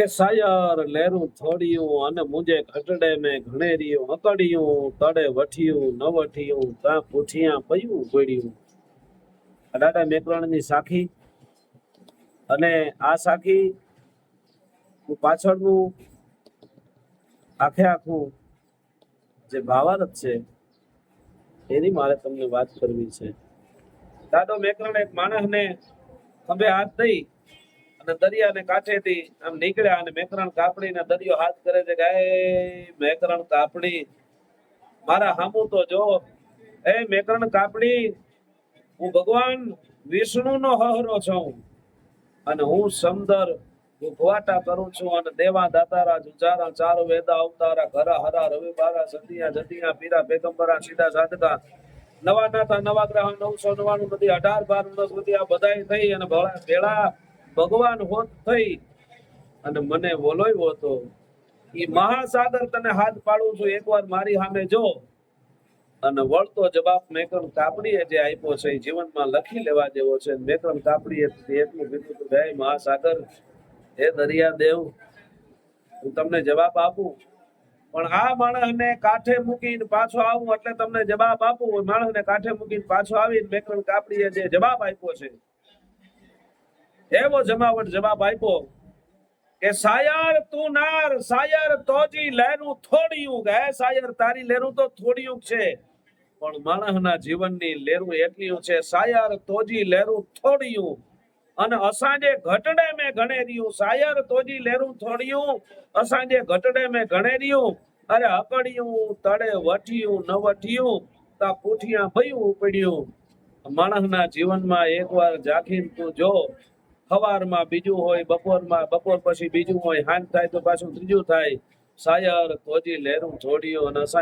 કે સાયર લેરું થોડિયું અને મુંજે ઘટડે મેં ઘણેરિયું અકડિયું તડે વઠિયું, ન વઠિયું ત્યાં પૂઠિયા પયું પડ્યું દાદા મેકરણની સાખી અને આ સાખી હું પાછળનું આખે આખું જે ભાવાર્થ છે, એની મારે તમને વાત કરવી છે. દાદો મેકરણ એક માણસને ખભે હાથ દઈ અને દરિયાને કાંઠેથી આમ નીકળ્યા અને મેકરણ કાપડીને દરિયો હાથ કરે છે કે મેકરણ કાપડી મારા હામું તો જો. એ મેકરણ કાપડી હું ભગવાન વિષ્ણુનો હહરો છું અને હું સમદર ભૂખવાટા કરું છું અને દેવા દાતારા જુજારા ચારો વેદા અવતારા ઘરા હરા રવિ બારા સંધિયા જતિયા પીરા પેગંબરા સીધા સાધકા. નવા નાતા નવા ગ્રહ નવસો નવાણું બધી અઢાર બાર બધી આ બધાય થઈ અને ભળા ભેળા ભગવાન હોત થઈ અને મને બોલાવ્યો હતો. એ મહાસાગર તને હાથ પાડું છું, એકવાર મારી સામે જો. અને વળતો જવાબ મેકરમ કાપડીએ જે આપ્યો છે એ જીવનમાં લખી લેવા જેવો છે. મેકરમ કાપડીએ એટલું કીધું કે હે મહાસાગર, હે દરિયા દેવ હું તમને જવાબ આપું. પણ આ માણસને કાંઠે મૂકીને પાછો આવું એટલે તમને જવાબ આપું. માણસને કાંઠે મૂકીને પાછો આવીને મેકરમ કાપડીએ જે જવાબ આપ્યો છે એવો જમાવટ જવાબ આપ્યો કે, સાયર તું નાર, સાયર તોજી લેનું થોડિયું. હે સાયર, તારી લેરું તો થોડિયું છે, પણ માણસના જીવનની લેરું એટલી છે, સાયર તોજી લેરું થોડિયું. અને અસાંજે ઘટડે મેં ગણેર્યું સાયર તોજી લેરું થોડિયું, અસાંજે ઘટડે મેં ગણેર્યું અરે અકડિયું તળે વઠિયું, ન વઠિયું, તા પૂઠિયા ભયું ઉપડ્યું. માણસના જીવનમાં એકવાર જાખીન તું જો સવારમાં બીજું હોય, બપોરમાં, બપોર પછી બીજું હોય હાંજ થાય તો પાછું ત્રીજું થાય. સાયર કોજી જોડિયું અને અસાંજે